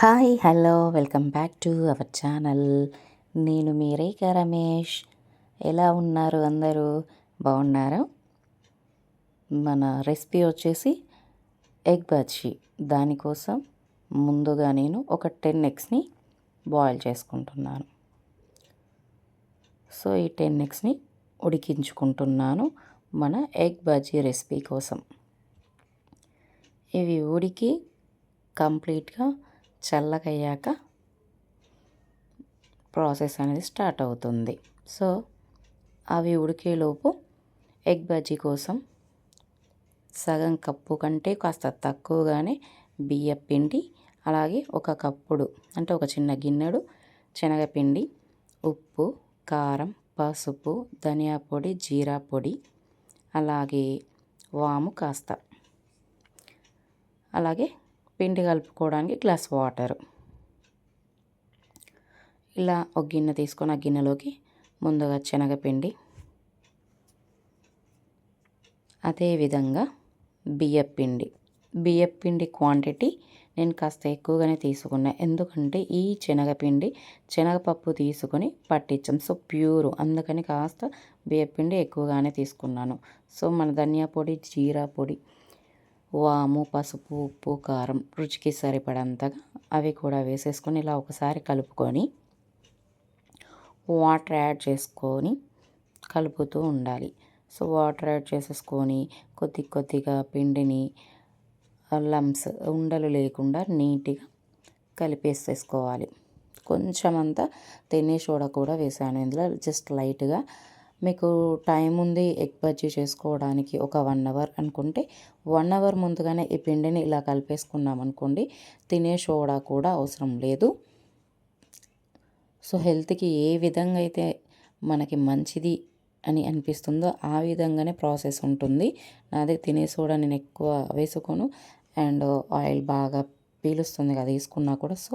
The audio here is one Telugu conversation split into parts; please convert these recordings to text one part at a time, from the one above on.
Hi hello welcome back to our channel. నేను మీ రేఖ రమేష్. ఎలా ఉన్నారు అందరూ? బాగున్నారా? మన రెసిపీ వచ్చేసి ఎగ్ బజ్జీ. దానికోసం ముందుగా నేను ఒక టెన్ ఎగ్స్ని బాయిల్ చేసుకుంటున్నాను. సో ఈ టెన్ ఎగ్స్ని ఉడికించుకుంటున్నాను మన ఎగ్ బజ్జీ రెసిపీ కోసం. ఇవి ఉడికి కంప్లీట్గా చల్లగయ్యాక ప్రాసెస్ అనేది స్టార్ట్ అవుతుంది. సో అవి ఉడికేలోపు ఎగ్ బజ్జీ కోసం సగం కప్పు కంటే కాస్త తక్కువగానే బియ్య పిండి అలాగే ఒక కప్పుడు అంటే ఒక చిన్న గిన్నెడు శనగపిండి ఉప్పు కారం పసుపు ధనియా పొడి జీరా పొడి అలాగే వాము కాస్త. అలాగే పిండి కలుపుకోవడానికి గ్లాస్ వాటర్. ఇలా ఒక గిన్నె తీసుకొని ఆ గిన్నెలోకి ముందుగా శనగపిండి. అదేవిధంగా బియ్యపిండి. బియ్యపిండి క్వాంటిటీ నేను కాస్త ఎక్కువగానే తీసుకున్నా. ఎందుకంటే ఈ శనగపిండి శనగపప్పు తీసుకొని పట్టించాం. So pure. అందుకని కాస్త బియ్యపిండి ఎక్కువగానే తీసుకున్నాను. సో మన ధనియా పొడి జీరా పొడి వాము పసుపు ఉప్పు కారం రుచికి సరిపడంతగా అవి కూడా వేసేసుకొని ఇలా ఒకసారి కలుపుకొని వాటర్ యాడ్ చేసుకొని కలుపుతూ ఉండాలి. సో వాటర్ యాడ్ చేసేసుకొని కొద్ది కొద్దిగా పిండిని లమ్స్ ఉండలు లేకుండా నీట్గా కలిపేసేసుకోవాలి. కొంచెం అంతా తెన్నీ సోడా కూడా వేసాను. ఇందులో జస్ట్ లైట్గా మీకు టైం ఉంది ఎగ్ బజ్జీ చేసుకోవడానికి ఒక వన్ అవర్ అనుకుంటే వన్ అవర్ ముందుగానే ఈ పిండిని ఇలా కలిపేసుకున్నాం అనుకోండి తినే సోడా కూడా అవసరం లేదు. సో హెల్త్కి ఏ విధంగా అయితే మనకి మంచిది అని అనిపిస్తుందో ఆ విధంగానే ప్రాసెస్ ఉంటుంది. నాది తినే సోడా నేను ఎక్కువ వేసుకోను. అండ్ ఆయిల్ బాగా పీలుస్తుంది కదా తీసుకున్నా కూడా. సో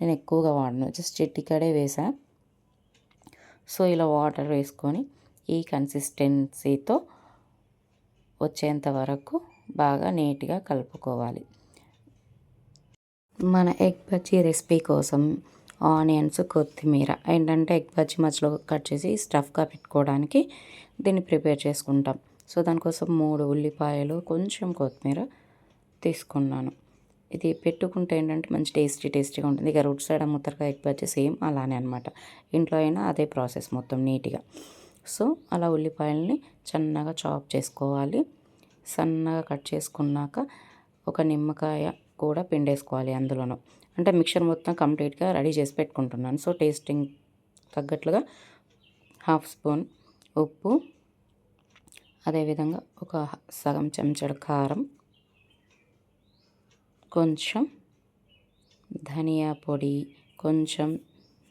నేను ఎక్కువగా వాడను. జస్ట్ చిట్టికడే వేసా. సో ఇలా వాటర్ వేసుకొని ఈ కన్సిస్టెన్సీతో వచ్చేంత వరకు బాగా నీట్గా కలుపుకోవాలి. మన ఎగ్ బజ్జీ రెసిపీ కోసం ఆనియన్స్ కొత్తిమీర ఏంటంటే ఎగ్ బజ్జీ మధ్యలో కట్ చేసి స్టఫ్గా పెట్టుకోవడానికి దీన్ని ప్రిపేర్ చేసుకుంటాం. సో దానికోసం మూడు ఉల్లిపాయలు కొంచెం కొత్తిమీర తీసుకున్నాను. ఇది పెట్టుకుంటే ఏంటంటే మంచి టేస్టీ టేస్టీగా ఉంటుంది. ఇక రూట్ సైడ్ అమ్ముతారుగా ఎగ్ బజ్జీ సేమ్ అలానే అనమాట ఇంట్లో అయినా అదే ప్రాసెస్ మొత్తం నీట్గా. సో అలా ఉల్లిపాయలని చిన్నగా చాప్ చేసుకోవాలి. సన్నగా కట్ చేసుకున్నాక ఒక నిమ్మకాయ కూడా పిండేసుకోవాలి అందులోనూ. అంటే మిక్చర్ మొత్తం కంప్లీట్గా రెడీ చేసి పెట్టుకుంటున్నాను. సో టేస్టింగ్ తగ్గట్లుగా హాఫ్ స్పూన్ ఉప్పు అదేవిధంగా ఒక సగం చెంచాడు కారం కొంచెం ధనియా పొడి కొంచెం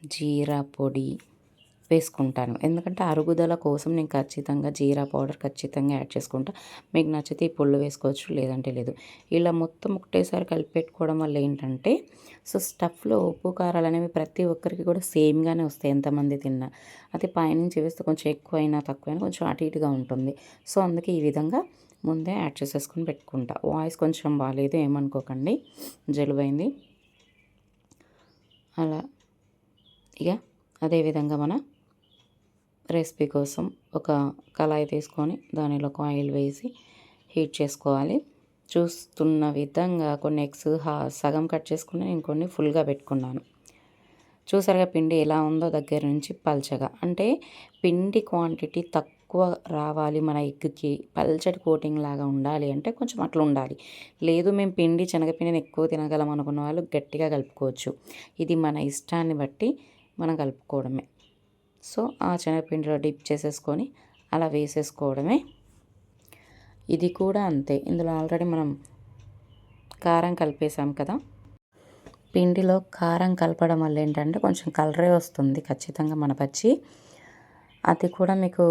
జీరా పొడి వేసుకుంటాను. ఎందుకంటే అరుగుదల కోసం నేను ఖచ్చితంగా జీరా పౌడర్ ఖచ్చితంగా యాడ్ చేసుకుంటా. మీకు నచ్చితే ఈ పుల్లు వేసుకోవచ్చు లేదంటే లేదు. ఇలా మొత్తం ఒకటేసారి కలిపి పెట్టుకోవడం వల్ల ఏంటంటే సో స్టఫ్లో ఉప్పు కారాలు అనేవి ప్రతి ఒక్కరికి కూడా సేమ్గానే వస్తాయి ఎంతమంది తిన్నా. అది పైనుంచి వేస్తే కొంచెం ఎక్కువైనా తక్కువైనా కొంచెం అటు ఇటుగా ఉంటుంది. సో అందుకే ఈ విధంగా ముందే యాడ్ చేసేసుకొని పెట్టుకుంటా. వాయిస్ కొంచెం బాగాలేదు ఏమనుకోకండి. జలుబైంది. అలా. ఇక అదేవిధంగా మన రెసిపీ కోసం ఒక కళాయి తీసుకొని దానిలో ఒక ఆయిల్ వేసి హీట్ చేసుకోవాలి. చూస్తున్న విధంగా కొన్ని ఎగ్స్ సగం కట్ చేసుకుని నేను కొన్ని ఫుల్గా పెట్టుకున్నాను. చూసారుగా పిండి ఎలా ఉందో దగ్గర నుంచి పల్చగా. అంటే పిండి క్వాంటిటీ తక్కువ రావాలి మన ఎగ్కి. పల్చటి కోటింగ్ లాగా ఉండాలి అంటే కొంచెం అట్లా ఉండాలి. లేదు మేము పిండి శనగపిండిని ఎక్కువ తినగలం అనుకున్న వాళ్ళు గట్టిగా కలుపుకోవచ్చు. ఇది మన ఇష్టాన్ని బట్టి మనం కలుపుకోవడమే. సో ఆ శనగపిండిలో డిప్ చేసేసుకొని అలా వేసేసుకోవడమే. ఇది కూడా అంతే. ఇందులో ఆల్రెడీ మనం కారం కలిపేసాం కదా. పిండిలో కారం కలపడం వల్ల ఏంటంటే కొంచెం కలరే వస్తుంది ఖచ్చితంగా మన పచ్చి. అది కూడా మీకు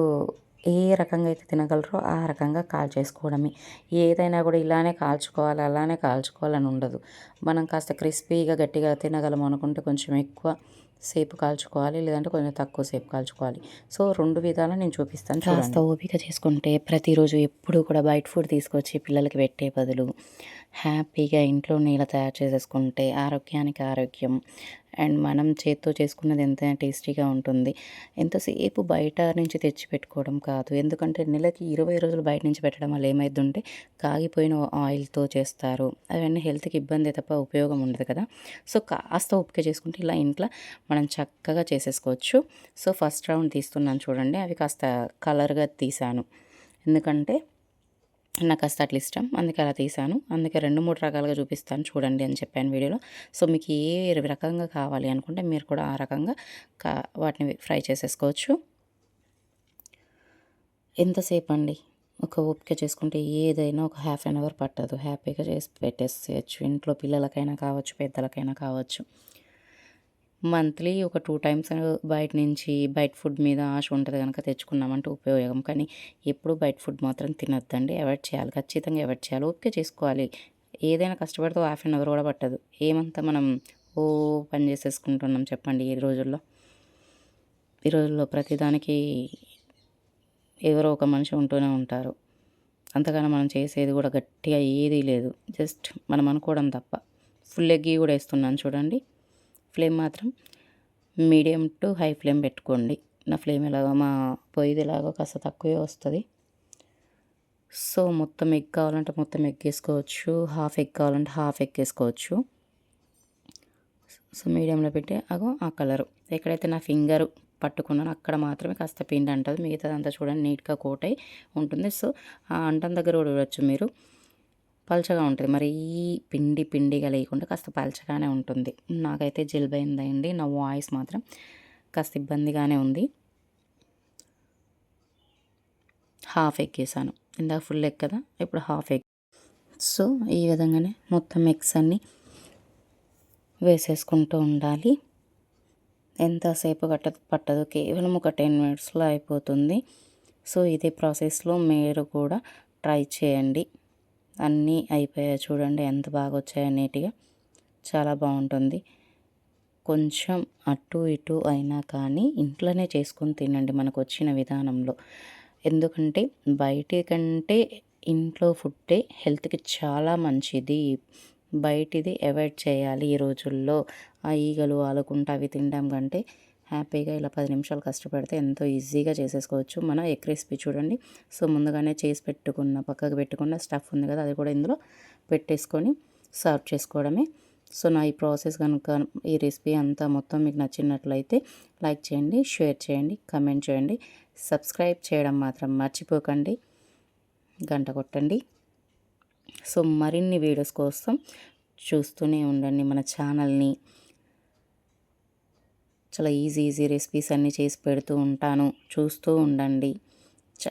ఏ రకంగా అయితే తినగలరో ఆ రకంగా కాల్చేసుకోవడమే. ఏదైనా కూడా ఇలానే కాల్చుకోవాలి అలానే కాల్చుకోవాలని ఉండదు. మనం కాస్త క్రిస్పీగా గట్టిగా తినగలం అనుకుంటే కొంచెం ఎక్కువ సేపు కాల్చుకోవాలి లేదంటే కొంచెం తక్కువ సేపు కాల్చుకోవాలి. సో రెండు విధాలు నేను చూపిస్తాను కాస్త ఓపిక చేసుకుంటే ప్రతిరోజు ఎప్పుడు కూడా బయట ఫుడ్ తీసుకొచ్చి పిల్లలకి పెట్టే బదులు హ్యాపీగా ఇంట్లో నీళ్ళ తయారు చేసేసుకుంటే ఆరోగ్యానికి ఆరోగ్యం. అండ్ మనం చేత్తో చేసుకున్నది ఎంత టేస్టీగా ఉంటుంది. ఎంతసేపు బయట నుంచి తెచ్చి పెట్టుకోవడం కాదు. ఎందుకంటే నెలకి ఇరవై రోజులు బయట నుంచి పెట్టడం వల్ల ఏమైతుంటే కాగిపోయిన ఆయిల్తో చేస్తారు. అవన్నీ హెల్త్కి ఇబ్బంది తప్ప ఉపయోగం ఉండదు కదా. సో కాస్త ఓపిక చేసుకుంటే ఇలా ఇంట్లో మనం చక్కగా చేసేసుకోవచ్చు. సో ఫస్ట్ రౌండ్ తీస్తున్నాను చూడండి. అవి కాస్త కలర్గా తీసాను ఎందుకంటే నాకు కాస్త అట్లా ఇష్టం. అందుకే అలా తీసాను అందుకే రెండు మూడు రకాలుగా చూపిస్తాను చూడండి అని చెప్పాను వీడియోలో. సో మీకు ఏ రకంగా కావాలి అనుకుంటే మీరు కూడా ఆ రకంగా కా వాటిని ఫ్రై చేసేసుకోవచ్చు. ఎంతసేపు అండి? ఒక ఓపిక చేసుకుంటే ఏదైనా ఒక హాఫ్ అన్ అవర్ పట్టదు. హ్యాపీగా చేసి పెట్టేసేయచ్చు. ఇంట్లో పిల్లలకైనా కావచ్చు పెద్దలకైనా కావచ్చు. మంత్లీ ఒక టూ టైమ్స్ బయట నుంచి బయట ఫుడ్ మీద ఆశ ఉంటుంది కనుక తెచ్చుకున్నామంటే ఉపయోగం. కానీ ఎప్పుడు బయట ఫుడ్ మాత్రం తినొద్దండి. అవాయిడ్ చేయాలి. ఖచ్చితంగా అవాయిడ్ చేయాలి. ఓకే చేసుకోవాలి. ఏదైనా కష్టపడితే హాఫ్ అన్ అవర్ కూడా పట్టదు. ఏమంతా మనం ఓ పని చేసేసుకుంటున్నాం చెప్పండి ఈ రోజుల్లో. ఈ రోజుల్లో ప్రతిదానికి ఎవరో ఒక మనిషి ఉంటూనే ఉంటారు. అంతగానో మనం చేసేది కూడా గట్టిగా ఏదీ లేదు. జస్ట్ మనం అనుకోవడం తప్ప. ఫుల్ ఎగ్గి కూడా వేస్తున్నాను చూడండి. ఫ్లేమ్ మాత్రం మీడియం టు హై ఫ్లేమ్ పెట్టుకోండి. నా ఫ్లేమ్ ఎలాగో మా పొయ్యిది ఎలాగో కాస్త తక్కువే వస్తుంది. సో మొత్తం ఎగ్ కావాలంటే మొత్తం ఎగ్ వేసుకోవచ్చు. హాఫ్ ఎగ్ కావాలంటే హాఫ్ ఎగ్ వేసుకోవచ్చు. సో మీడియంలో పెట్టి అగో ఆ కలరు. ఎక్కడైతే నా ఫింగర్ పట్టుకున్నాను అక్కడ మాత్రమే కాస్త పిండి అంటుంది. మిగతాదంతా చూడండి నీట్గా కోట్ అయి ఉంటుంది. సో ఆ అంటం దగ్గర కూడా చూడవచ్చు మీరు. పలచగా ఉంటుంది. మరి ఈ పిండి పిండిగా లేకుండా కాస్త పలచగానే ఉంటుంది. నాకైతే జిల్బైందండి. నా వాయిస్ మాత్రం కాస్త ఇబ్బందిగానే ఉంది. హాఫ్ ఎక్కేసాను. ఇందాక ఫుల్ ఎగ్ కదా? ఇప్పుడు హాఫ్ ఎగ్ సో ఈ విధంగానే మొత్తం ఎగ్స్ అన్నీ వేసేసుకుంటూ ఉండాలి. ఎంతసేపు కట్టదు పట్టదు? కేవలం ఒక టెన్ మినిట్స్లో అయిపోతుంది. సో ఇదే ప్రాసెస్లో మీరు కూడా ట్రై చేయండి. అన్నీ అయిపోయాయి చూడండి ఎంత బాగా వచ్చాయో నీట్గా. చాలా బాగుంటుంది. కొంచెం అటు ఇటు అయినా కానీ ఇంట్లోనే చేసుకొని తినండి మనకు వచ్చిన విధానంలో. ఎందుకంటే బయటి కంటే ఇంట్లో ఫుడ్డే హెల్త్కి చాలా మంచిది. బయటిది అవాయిడ్ చేయాలి ఈ రోజుల్లో. ఆ ఈగలు ఆలుకుంటా అవి తినడం కంటే హ్యాపీగా ఇలా పది నిమిషాలు కష్టపడితే ఎంతో ఈజీగా చేసేసుకోవచ్చు. మన ఎగ్ రెసిపీ చూడండి. సో ముందుగానే చేసి పెట్టుకున్న పక్కకు పెట్టుకున్న స్టఫ్ ఉంది కదా అది కూడా ఇందులో పెట్టేసుకొని సర్వ్ చేసుకోవడమే. సో నా ఈ ప్రాసెస్ కనుక ఈ రెసిపీ అంతా మొత్తం మీకు నచ్చినట్లయితే లైక్ చేయండి షేర్ చేయండి కమెంట్ చేయండి. సబ్స్క్రైబ్ చేయడం మాత్రం మర్చిపోకండి. గంట కొట్టండి. సో మరిన్ని వీడియోస్ కోసం చూస్తూనే ఉండండి మన ఛానల్ని. చాలా ఈజీ ఈజీ రెసిపీస్ అన్నీ చేసి పెడుతూ ఉంటాను. చూస్తూ ఉండండి.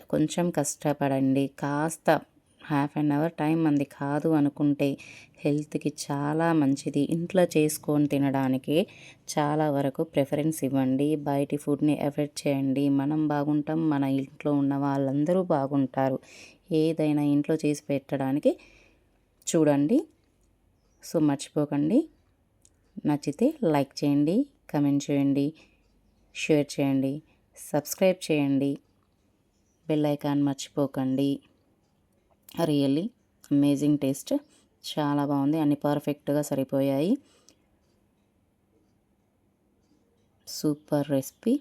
కొంచెం కష్టపడండి. కాస్త హాఫ్ అన్ అవర్ టైం మంది కాదు అనుకుంటే హెల్త్కి చాలా మంచిది. ఇంట్లో చేసుకొని తినడానికి చాలా వరకు ప్రిఫరెన్స్ ఇవ్వండి. బయటి ఫుడ్ని ఎఫెక్ట్ చేయండి. మనం బాగుంటాం మన ఇంట్లో ఉన్న వాళ్ళందరూ బాగుంటారు. ఏదైనా ఇంట్లో చేసి పెట్టడానికి చూడండి. సో మర్చిపోకండి. నచ్చితే లైక్ చేయండి. కమెంట్ చేయండి షేర్ చేయండి సబ్స్క్రైబ్ చేయండి. బెల్ ఐకాన్ మర్చిపోకండి. రియల్లీ అమేజింగ్ టేస్ట్ చాలా బాగుంది. అన్ని పర్ఫెక్ట్గా సరిపోయాయి. Super recipe